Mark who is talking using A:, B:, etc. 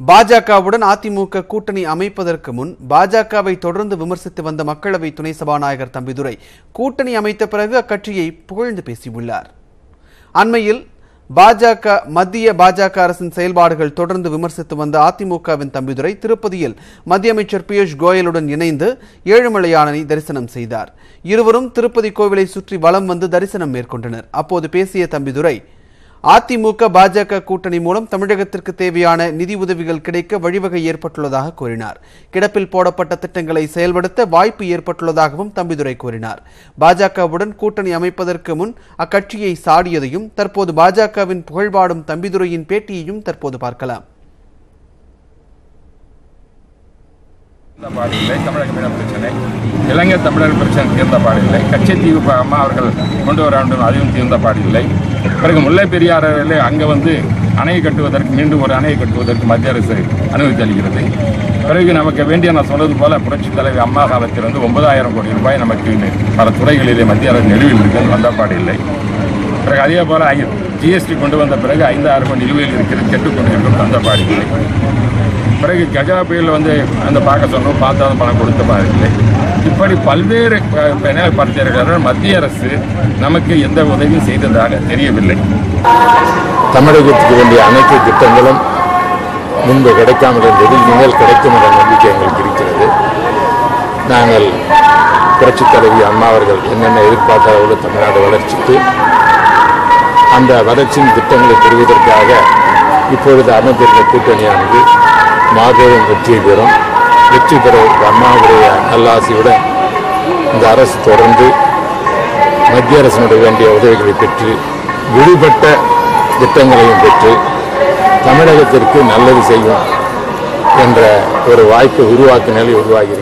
A: பாஜகவுடன் அதிமுக கூட்டணி அமைப்பதற்கு முன் பாஜகவை தொடர்ந்து விமர்சித்து வந்த மக்களவை துணை சபாநாயகர் தம்பிதுரை கூட்டணி அமைத்த பிறகு அக்கட்சியை புகழ்ந்து பேசியுள்ளார். அண்மையில் பாஜக மத்திய பாஜக அரசின் செயல்பாடுகள் தொடர்ந்து விமர்சித்து வந்த அதிமுகவின் தம்பிதுரை திருப்பதியில் மத்திய அமைச்சர் பியூஷ் கோயலுடன் இணைந்து ஏழுமலையானை தரிசனம் செய்தார். இருவரும் திருப்பதி கோவிலை சுற்றி வலம் வந்து தரிசனம் மேற்கொண்டனர். அப்போது பேசிய தம்பிதுரை அதிமுக பாஜக கூட்டணி மூலம் தமிழகத்திற்கு தேவையான நிதி உதவிகள் கிடைக்க வழிவகை ஏற்பட்டுள்ளதாக கூறினார். கிடப்பில் போடப்பட்ட திட்டங்களை செயல்படுத்த வாய்ப்பு ஏற்பட்டுள்ளதாகவும் தம்பிதுரை கூறினார். பாஜகவுடன் கூட்டணி அமைப்பதற்கு முன் அக்கட்சியை சாடியதையும் தற்போது பாஜகவின் புகழ்பாடும் தம்பிதுரையின் பேட்டியையும் தற்போது பார்க்கலாம்.
B: பாடில்லை பிரச்சனை. இளைஞர் தமிழர் பிரச்சனை தீர்ந்த பாடில்லை கச்சத்தீவு ப- அம்மா அவர்கள் கொண்டு வர வேண்டும். அதுவும் தீர்ந்த பாடில்லை பிறகு முல்லை பெரியாறில் அங்கே வந்து அணை கட்டுவதற்கு மீண்டும் ஒரு அணையை கட்டுவதற்கு மத்திய அரசு அனுமதி அளிக்கிறது. பிறகு நமக்கு வேண்டிய நான் சொன்னது போல புரட்சித் தலைவி அம்மா காலத்தில் வந்து ஒன்பதாயிரம் கோடி ரூபாய் நமக்கு பல துறைகளிலே மத்திய அரசு நிலுவையில் இருக்கிறது வந்தப்பாடு இல்லை. பிறகு அதே போல ஜிஎஸ்டி கொண்டு வந்த பிறகு ஐந்தாயிரம் கோடி நிலுவையில் இருக்கிறது கெட்டுக்கொண்டு இருக்கும் தந்த பாடில்லை பிறகு கஜா புயல் வந்து அந்த பார்க்க சொன்னோம் பார்த்தாலும் பணம் கொடுத்த மாதிரி இல்லை. இப்படி பல்வேறு பரிசீலர்கள் மத்திய அரசு நமக்கு எந்த உதவியும் செய்ததாக தெரியவில்லை.
C: தமிழகத்துக்கு வேண்டிய அனைத்து திட்டங்களும் முன்பு கிடைக்காமல் இருந்தது இனிமேல் கிடைக்கும் என்ற நம்பிக்கை எங்களுக்கு இருக்கிறது. நாங்கள் புரட்சித் தலைவி அம்மா அவர்கள் என்னென்ன எதிர்பார்த்தார்களோ தமிழ்நாடு வளர்ச்சிக்கு அந்த வளர்ச்சியின் திட்டங்களை பெறுவதற்காக இப்பொழுது அமைந்திருந்த கூட்டணியானது மாபெரும் வெற்றி பெறும். வெற்றி பெற அம்மாவுடைய நல்லாசியுடன் இந்த அரசு தொடர்ந்து மத்திய அரசினுடைய வேண்டிய உதவிகளை பெற்று விடுபட்ட திட்டங்களையும் பெற்று தமிழகத்திற்கு நல்லது செய்யும் என்ற ஒரு வாய்ப்பு உருவாக்க நிலை உருவாகிறது